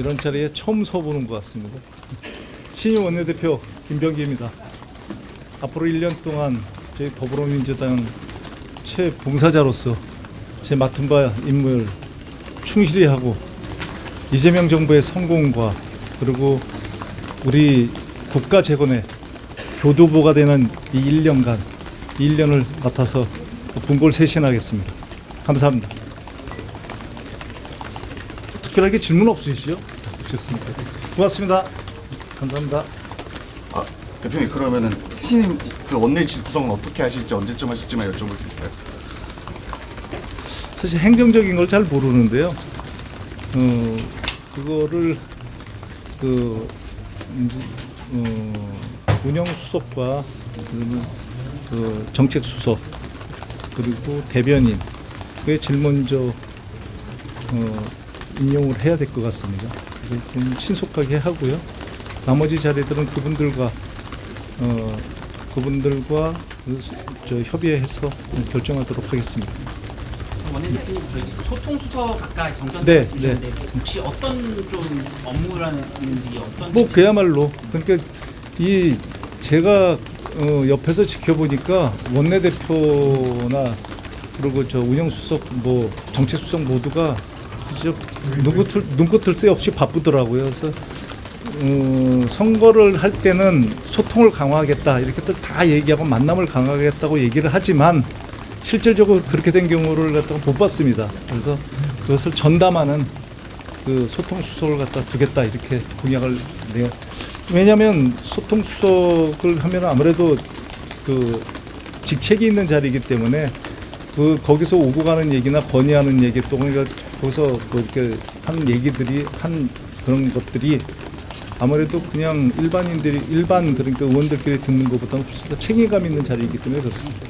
이런 자리에 처음 서보는 것 같습니다. 신임 원내대표 김병기입니다. 앞으로 1년 동안 저희 더불어민주당 최봉사자로서 제 맡은 바 임무를 충실히 하고 이재명 정부의 성공과 그리고 우리 국가 재건의 교두보가 되는 이 1년간 이 1년을 맡아서 분골 쇄신하겠습니다. 감사합니다. 특별하게 질문 없으시죠? 없으셨습니다. 고맙습니다. 감사합니다. 아, 대표님 그러면은 신임 그 원내 구성은 어떻게 하실지 언제쯤 하실지만 여쭤볼 수 있을까요? 사실 행정적인 걸 잘 모르는데요. 어, 그거를 그 이제, 어, 운영 수석과 그러면 그 정책 수석 그리고 대변인 그게 제일 먼저 어, 임용을 해야 될 것 같습니다. 좀 신속하게 하고요. 나머지 자리들은 그분들과 어, 그분들과 협의해서 결정하도록 하겠습니다. 원내대표님 저희 소통 수석 가까이 정전 네, 말씀이셨는데 혹시 어떤 좀 업무라는지 어떤 뭐 그야말로 그러니까 이 제가 어, 옆에서 지켜보니까 원내대표나 그리고 저 운영수석 뭐 정책수석 모두가 진짜 눈꽃을 눈꽃을 새 없이 바쁘더라고요. 그래서 어, 선거를 할 때는 소통을 강화하겠다 이렇게 또다 얘기하고 만남을 강화하겠다고 얘기를 하지만 실질적으로 그렇게 된 경우를 갖다가 못 봤습니다. 그래서 그것을 전담하는 그 소통 수석을 갖다 두겠다 이렇게 공약을 내요. 왜냐하면 소통 수석을 하면 아무래도 그 직책이 있는 자리이기 때문에 그 거기서 오고 가는 얘기나 건의하는 얘기 또 그러니까 거기서 그 이렇게 하는 얘기들이 한 그런 것들이 아무래도 그냥 일반인들이 일반 그러니까 의원들끼리 듣는 것보다는 훨씬 더 책임감 있는 자리이기 때문에 그렇습니다.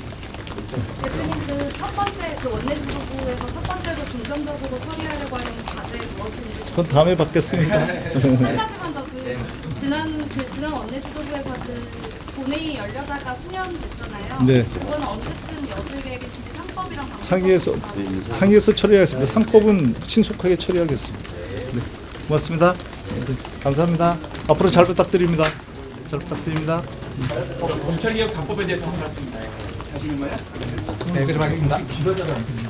대표님 그 첫 번째 그 원내지도부에서 첫 번째로 중점적으로 처리하려고 하는 과제 무엇인지 그건 다음에 받겠습니다. 한 가지만 더 그 지난 그 지난 원내지도부에서 그 본회의 열려다가 수년 됐잖아요. 네. 그거는 언제쯤 여실 계획이신지 상의해서 상의해서 처리하겠습니다. 상법은 신속하게 처리하겠습니다. 네, 고맙습니다. 네, 감사합니다. 앞으로 잘 부탁드립니다. 잘 부탁드립니다. 검찰개혁 3법에 대해서 말씀 하시는 거예요? 네, 여기까지 하겠습니다.